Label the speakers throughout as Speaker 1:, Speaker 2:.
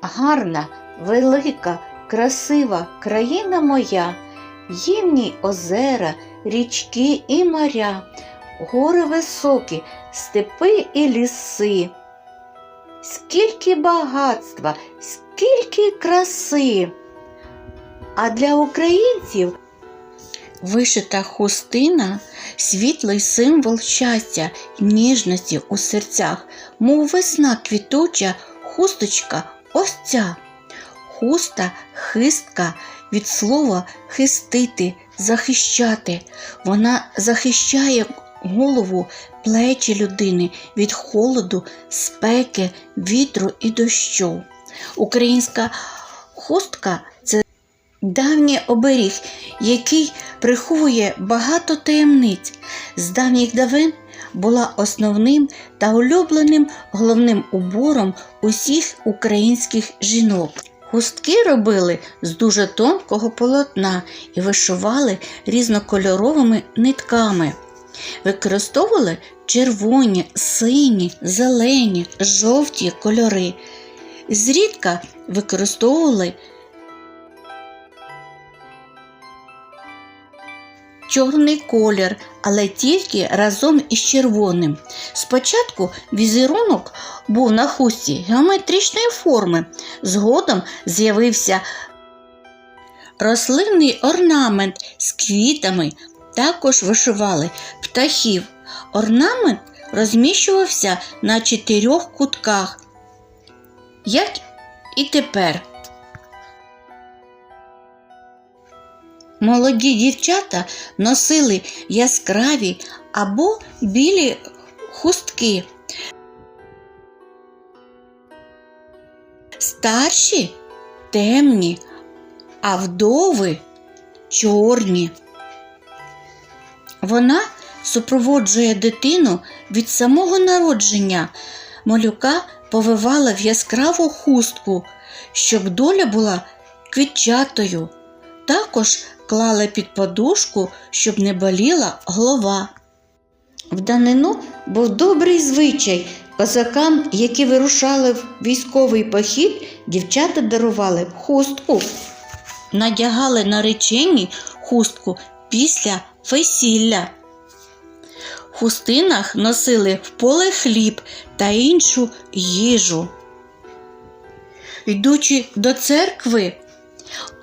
Speaker 1: Гарна, велика, красива країна моя, є озера, річки і моря, гори високі, степи і ліси. Скільки багатства, скільки краси. А для українців вишита хустина світлий символ щастя ніжності у серцях, мов весна квітуча, хусточка ось ця. Хуста, хистка від слова хистити, захищати. Вона захищає голову, плечі людини від холоду, спеки, вітру і дощу. Українська хустка давній оберіг, який приховує багато таємниць. З давніх давен була основним та улюбленим головним убором усіх українських жінок. Хустки робили з дуже тонкого полотна і вишивали різнокольоровими нитками. Використовували червоні, сині, зелені, жовті кольори. Зрідка використовували чорний колір, але тільки разом із червоним. Спочатку візерунок був на хусті геометричної форми, згодом з'явився рослинний орнамент з квітами, також вишивали птахів. Орнамент розміщувався на чотирьох кутках, як і тепер. Молоді дівчата носили яскраві або білі хустки. Старші темні, а вдови чорні. Вона супроводжує дитину від самого народження. Малюка повивала в яскраву хустку, щоб доля була квітчатою. Також клала під подушку, щоб не боліла голова. В данину був добрий звичай. Козакам, які вирушали в військовий похід, дівчата дарували хустку. Надягали наречені хустку після весілля. В хустинах носили в поле хліб та іншу їжу. Йдучи до церкви,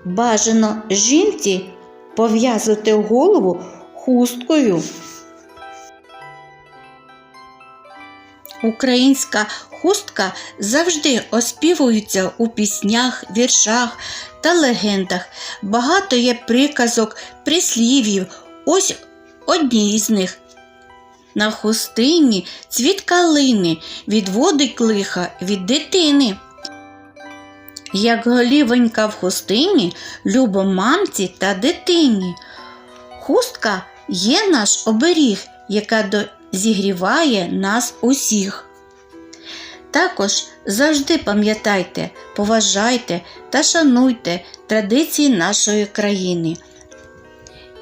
Speaker 1: бажано жінці пов'язати голову хусткою. Українська хустка завжди оспівується у піснях, віршах та легендах. Багато є приказок, прислів'їв. Ось одні із них. На хустині цвіт калини відводить лиха від дитини. Як голівонька в хустині, любо мамці та дитині. Хустка є наш оберіг, яка до... зігріває нас усіх. Також завжди пам'ятайте, поважайте та шануйте традиції нашої країни.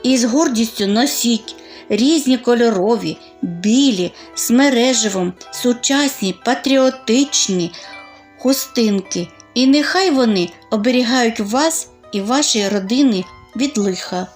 Speaker 1: І з гордістю носіть різні кольорові, білі, з мереживом, сучасні, патріотичні хустинки. І нехай вони оберігають вас і ваші родини від лиха.